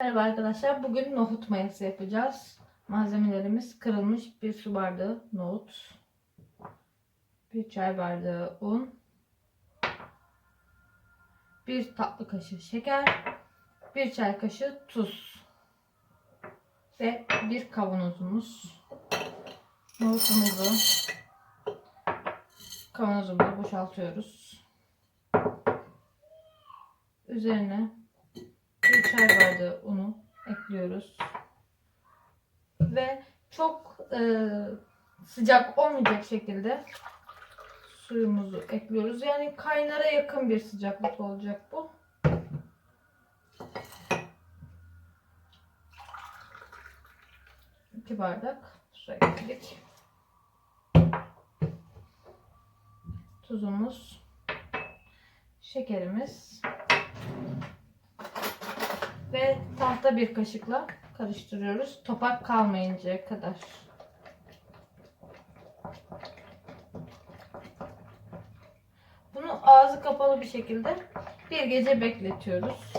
Merhaba arkadaşlar. Bugün nohut mayası yapacağız. Malzemelerimiz kırılmış bir su bardağı nohut, bir çay bardağı un, bir tatlı kaşığı şeker, bir çay kaşığı tuz ve bir kavanozumuz. Nohutumuzu kavanozumuza boşaltıyoruz. Üzerine bir çay bardağı unu ekliyoruz. Ve çok e, sıcak olmayacak şekilde suyumuzu ekliyoruz. Yani kaynara yakın bir sıcaklık olacak bu. İki bardak su ekledik. Tuzumuz, şekerimiz ve tahta bir kaşıkla karıştırıyoruz. Topak kalmayıncaya kadar. Bunu ağzı kapalı bir şekilde bir gece bekletiyoruz.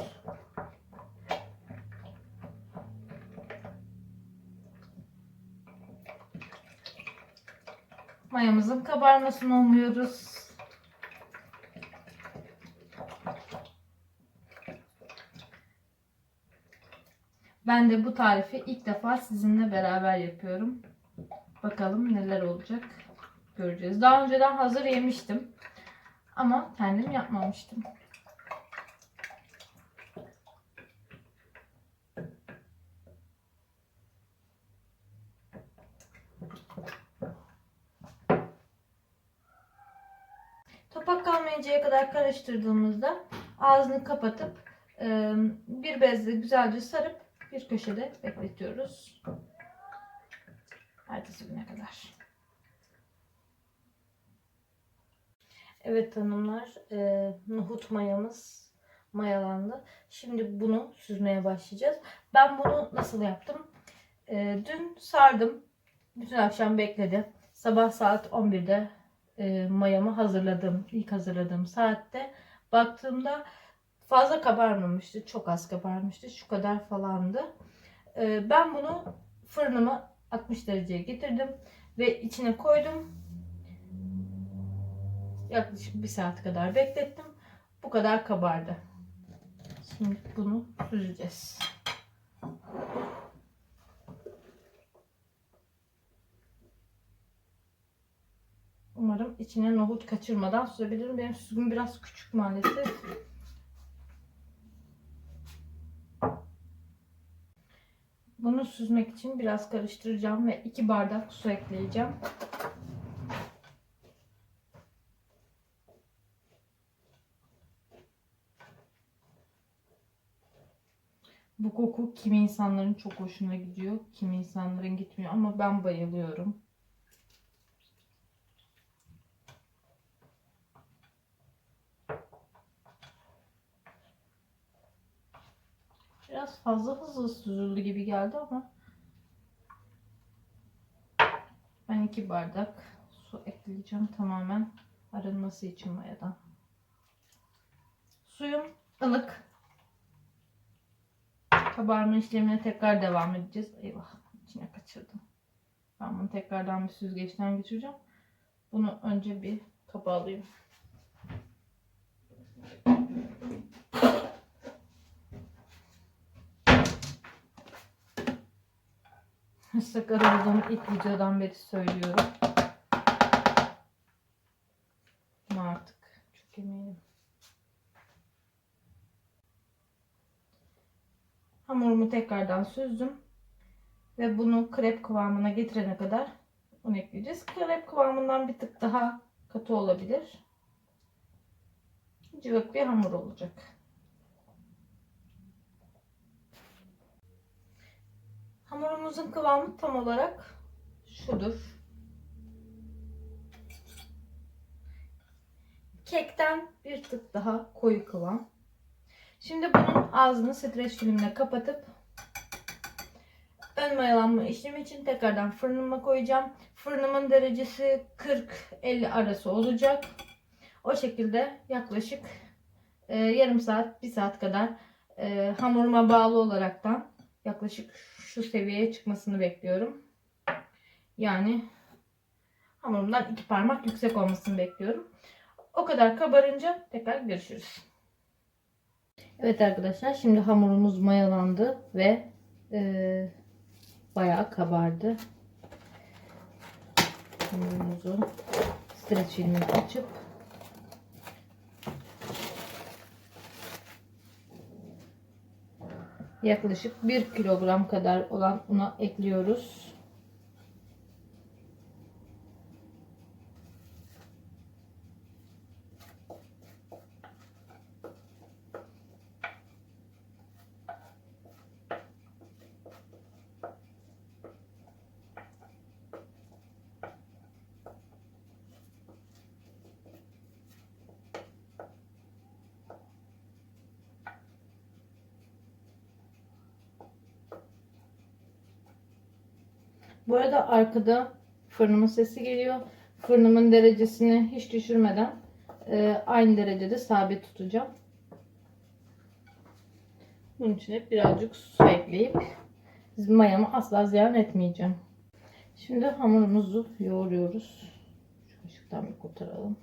Mayamızın kabarmasını umuyoruz. Ben de bu tarifi ilk defa sizinle beraber yapıyorum. Bakalım neler olacak. Göreceğiz. Daha önceden hazır yemiştim. Ama kendim yapmamıştım. Topak kalmayıncaya kadar karıştırdığımızda ağzını kapatıp bir bezle güzelce sarıp bir köşede bekletiyoruz. Ertesi güne kadar. Evet hanımlar, e, nohut mayamız mayalandı. Şimdi bunu süzmeye başlayacağız. Ben bunu nasıl yaptım? E, dün sardım. Bütün akşam bekledi. Sabah saat 11'de e, mayamı hazırladım. İlk hazırladığım saatte. Baktığımda fazla kabarmamıştı. Çok az kabarmıştı. Şu kadar falandı. Ee, ben bunu fırınıma 60 dereceye getirdim. Ve içine koydum. Yaklaşık bir saat kadar beklettim. Bu kadar kabardı. Şimdi bunu süzeceğiz. Umarım içine nohut kaçırmadan süzebilirim. Benim süzgüm biraz küçük maalesef. Bunu süzmek için biraz karıştıracağım ve 2 bardak su ekleyeceğim. Bu koku kimi insanların çok hoşuna gidiyor, kimi insanların gitmiyor ama ben bayılıyorum. Biraz fazla hızlı süzüldü gibi geldi ama ben iki bardak su ekleyeceğim tamamen arınması için mayadan. Suyum ılık. Kabarma işlemine tekrar devam edeceğiz. Eyvah içine kaçırdım. Ben bunu tekrardan bir süzgeçten geçireceğim. Bunu önce bir kaba alayım. Sakar olduğumu ilk videodan beri söylüyorum. Ama artık çok eminim. Hamurumu tekrardan süzdüm. Ve bunu krep kıvamına getirene kadar un ekleyeceğiz. Krep kıvamından bir tık daha katı olabilir. Cıvık bir hamur olacak. Hamurumuzun kıvamı tam olarak şudur. Kekten bir tık daha koyu kıvam. Şimdi bunun ağzını streç filmle kapatıp ön mayalanma işlemi için tekrardan fırınıma koyacağım. Fırınımın derecesi 40-50 arası olacak. O şekilde yaklaşık e, yarım saat, bir saat kadar e, hamuruma bağlı olaraktan yaklaşık şu seviyeye çıkmasını bekliyorum. Yani hamurumdan iki parmak yüksek olmasını bekliyorum. O kadar kabarınca tekrar görüşürüz. Evet arkadaşlar şimdi hamurumuz mayalandı ve e, bayağı kabardı. Hamurumuzu streç filmini açıp yaklaşık 1 kilogram kadar olan una ekliyoruz. Bu arada arkada fırınımın sesi geliyor. Fırınımın derecesini hiç düşürmeden e, aynı derecede sabit tutacağım. Bunun için hep birazcık su ekleyip mayamı asla ziyan etmeyeceğim. Şimdi hamurumuzu yoğuruyoruz. Şu kaşıktan bir kurtaralım.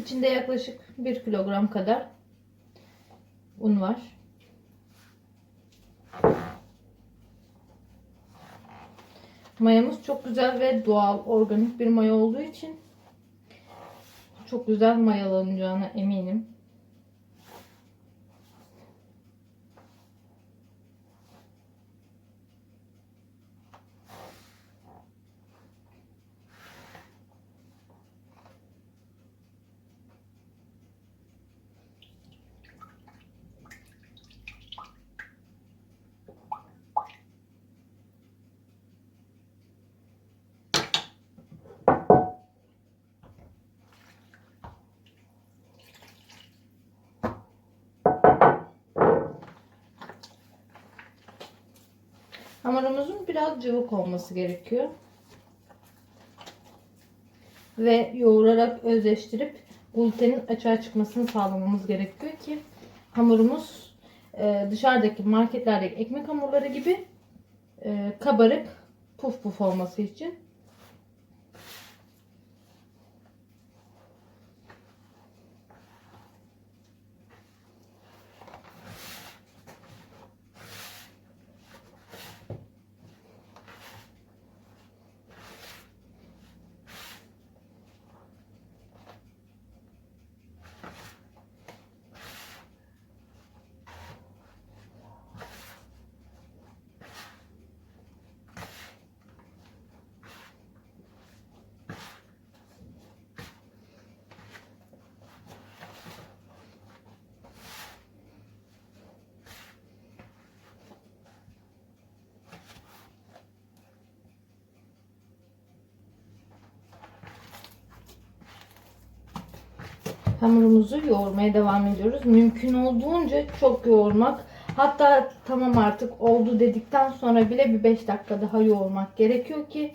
İçinde yaklaşık 1 kilogram kadar un var. Mayamız çok güzel ve doğal, organik bir maya olduğu için çok güzel mayalanacağına eminim. Hamurumuzun biraz cıvık olması gerekiyor. Ve yoğurarak özleştirip glutenin açığa çıkmasını sağlamamız gerekiyor ki hamurumuz e, dışarıdaki marketlerdeki ekmek hamurları gibi e, kabarık puf puf olması için. Hamurumuzu yoğurmaya devam ediyoruz. Mümkün olduğunca çok yoğurmak. Hatta tamam artık oldu dedikten sonra bile bir 5 dakika daha yoğurmak gerekiyor ki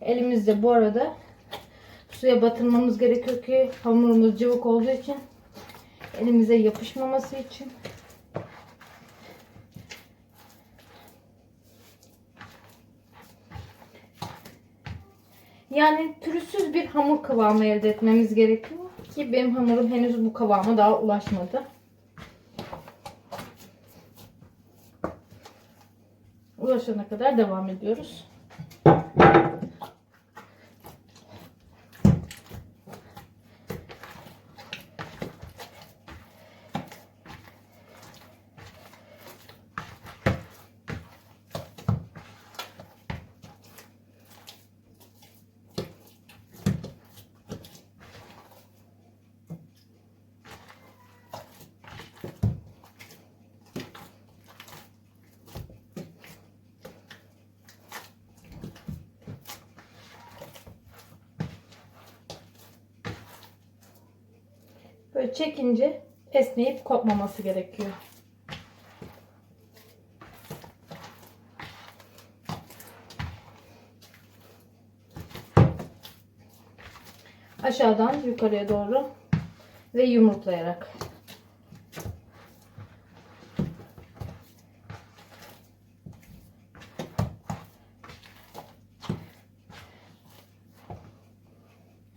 elimizde bu arada suya batırmamız gerekiyor ki hamurumuz cıvık olduğu için elimize yapışmaması için. Yani pürüzsüz bir hamur kıvamı elde etmemiz gerekiyor ki benim hamurum henüz bu kıvama daha ulaşmadı. Ulaşana kadar devam ediyoruz. Böyle çekince esneyip kopmaması gerekiyor. Aşağıdan yukarıya doğru ve yumruklayarak.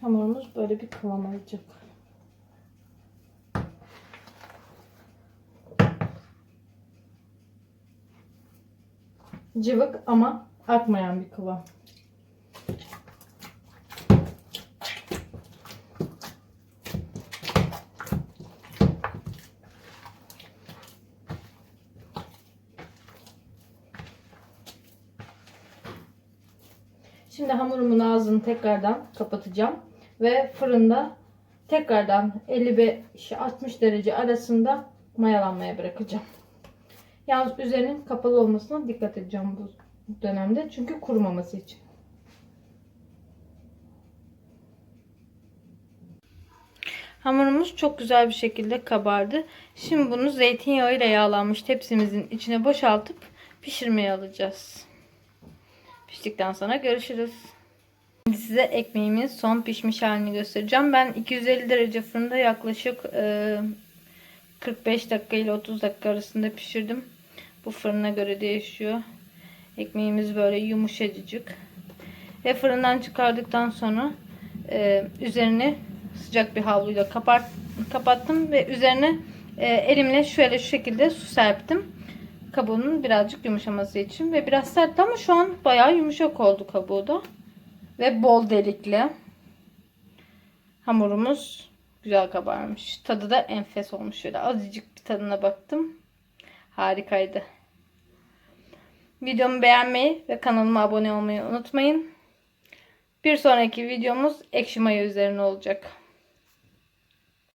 Hamurumuz böyle bir kıvam alacak. Cıvık ama akmayan bir kıvam. Şimdi hamurumun ağzını tekrardan kapatacağım ve fırında tekrardan 55-60 derece arasında mayalanmaya bırakacağım. Yalnız üzerinin kapalı olmasına dikkat edeceğim bu dönemde çünkü kurumaması için. Hamurumuz çok güzel bir şekilde kabardı. Şimdi bunu zeytinyağı ile yağlanmış tepsimizin içine boşaltıp pişirmeye alacağız. Piştikten sonra görüşürüz. Şimdi size ekmeğimin son pişmiş halini göstereceğim. Ben 250 derece fırında yaklaşık e, 45 dakika ile 30 dakika arasında pişirdim. Bu fırına göre değişiyor. Ekmeğimiz böyle yumuşacık. Ve fırından çıkardıktan sonra e, üzerini sıcak bir havluyla kapart, kapattım ve üzerine e, elimle şöyle şu şekilde su serptim kabuğunun birazcık yumuşaması için. Ve biraz sertti ama şu an bayağı yumuşak oldu kabuğu da. Ve bol delikli. Hamurumuz güzel kabarmış. Tadı da enfes olmuş. Şöyle azıcık bir tadına baktım. Harikaydı. Videomu beğenmeyi ve kanalıma abone olmayı unutmayın. Bir sonraki videomuz ekşi maya üzerine olacak.